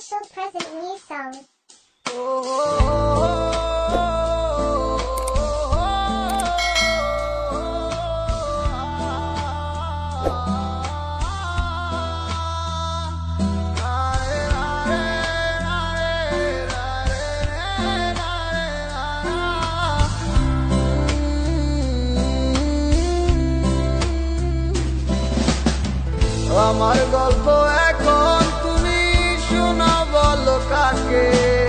official present new song. আমার গল্প এখন again.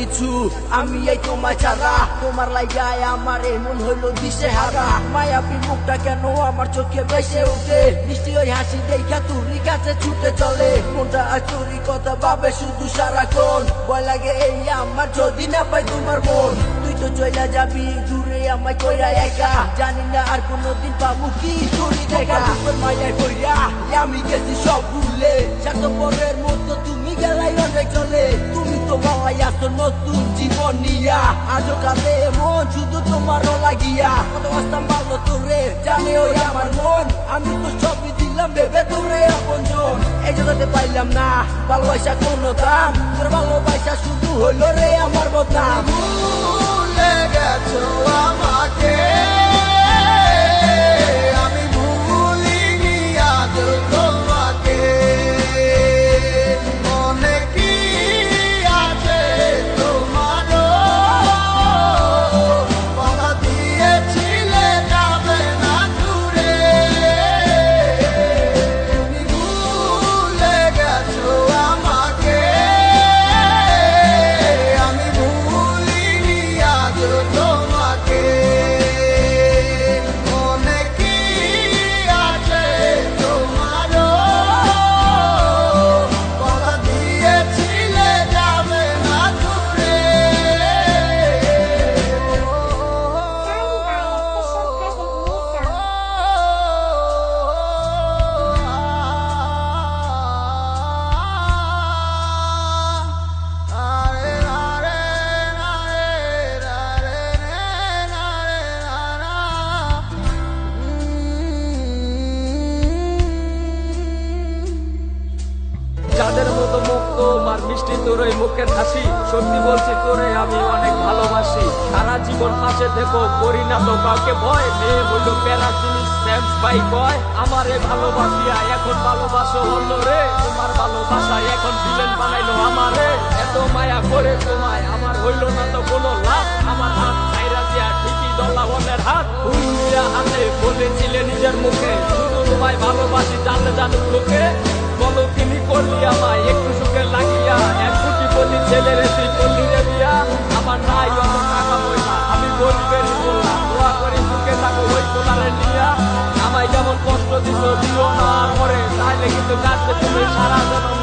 কিছু, আমি এই তোমার ছাড়া তোমার লাইগায় আমার এমন হইল দিশে হারা মায়াবী মুখটা কেন আমার চোখে বেসে উঠে মিষ্টি ওই হাসি দেখা তুরি কাছে ছুটে চলে। মনটা আর তুরি কথা ভাবে শুধু সারাক্ষণ। ভয় লাগে এই আমার যদি না পাই তোমার মন। তুই তো চলে যাবি, দূরে আমায় কইরা একা। জানি না আর কোনোদিন পাবো কি? তুরি দেখা তোর মায়ের কইরা। আমি গেছি সব ভুলে। আসো নতুন জীবন নিয়া। আজও কালে মন, শুধু তোমারও লাগিয়া কত আসতাম ভালো তোরে, জানে ওই আমার মন। আমি তো সবই দিলাম ভেবে তোরে আপন জন এই জগতে পাইলাম না, ভালোবাসা কোনো দাম। তোর ভালোবাসা শুধু হইল রে আমার বদনাম তোমার মিষ্টি তোর ওই মুখের হাসি সত্যি বলছি তোরে আমি অনেক ভালোবাসি। সারা জীবন পাশে দেখো করি না তো কাউকে ভয়। মেয়ে হইল প্যারা জিনিস বাই বয় আমারে ভালোবাসিয়া এখন ভালোবাসো হলো রে তোমার ভালোবাসা এখন ভিলেন বানাইলো আমারে। এত মায়া করে তোমায় আমার হইল না তো কোনো লাভ। আমার হাত ছাইরা দিয়া ঠিকই দলা বনের হাত হাতে বলেছিলে নিজের মুখে। শুধু তোমায় ভালোবাসি জানলে জানুক লোকে। আমায় যেমন কষ্ট দিছো দিও না আর মরে তাইলে কিন্তু কাটবে তুমি সারা জনম ধরে